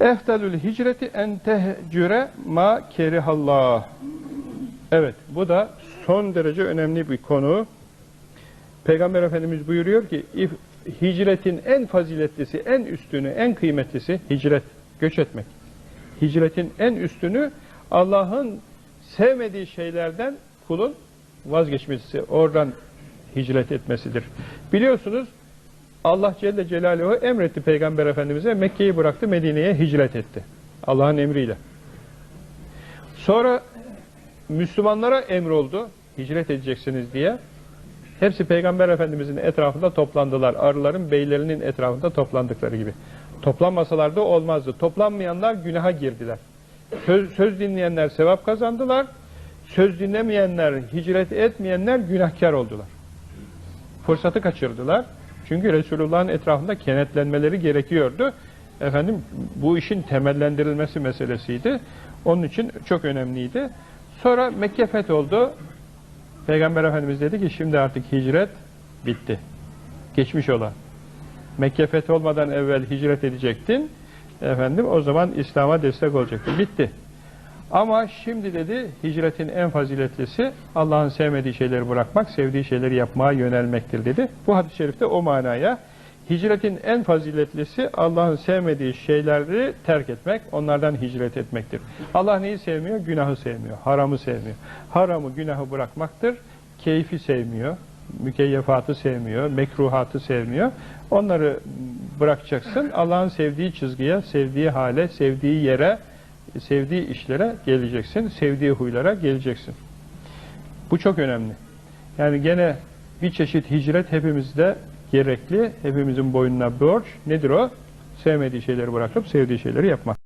Eftalül hicreti en tehcüre ma kerihallah. Evet, bu da son derece önemli bir konu. Peygamber Efendimiz buyuruyor ki, hicretin en faziletlisi, en üstünü, en kıymetlisi hicret, göç etmek. Hicretin en üstünü Allah'ın sevmediği şeylerden kulun vazgeçmesi, oradan hicret etmesidir. Biliyorsunuz Allah Celle Celaluhu emretti Peygamber Efendimiz'e Mekke'yi bıraktı Medine'ye hicret etti. Allah'ın emriyle. Sonra Müslümanlara emroldu hicret edeceksiniz diye. Hepsi Peygamber Efendimiz'in etrafında toplandılar. Arıların beylerinin etrafında toplandıkları gibi. Toplanmasalar da olmazdı. Toplanmayanlar günaha girdiler. Söz, söz dinleyenler sevap kazandılar. Söz dinlemeyenler, hicret etmeyenler günahkar oldular. Fırsatı kaçırdılar. Çünkü Resulullah'ın etrafında kenetlenmeleri gerekiyordu. Efendim bu işin temellendirilmesi meselesiydi. Onun için çok önemliydi. Sonra Mekke fetholdu. Peygamber Efendimiz dedi ki şimdi artık hicret bitti. Geçmiş ola. Mekke fetholmadan evvel hicret edecektin. Efendim o zaman İslam'a destek olacaktı. Bitti. Ama şimdi dedi hicretin en faziletlisi Allah'ın sevmediği şeyleri bırakmak, sevdiği şeyleri yapmaya yönelmektir dedi. Bu hadis-i şerifte o manaya hicretin en faziletlisi Allah'ın sevmediği şeyleri terk etmek, onlardan hicret etmektir. Allah neyi sevmiyor? Günahı sevmiyor, haramı sevmiyor. Haramı, günahı bırakmaktır. Keyfi sevmiyor, mükeyyefatı sevmiyor, mekruhatı sevmiyor. Onları bırakacaksın. Allah'ın sevdiği çizgiye, sevdiği hale, sevdiği yere, sevdiği işlere geleceksin. Sevdiği huylara geleceksin. Bu çok önemli. Yani gene bir çeşit hicret hepimizde gerekli. Hepimizin boynuna borç. Nedir o? Sevmediği şeyleri bırakıp sevdiği şeyleri yapmak.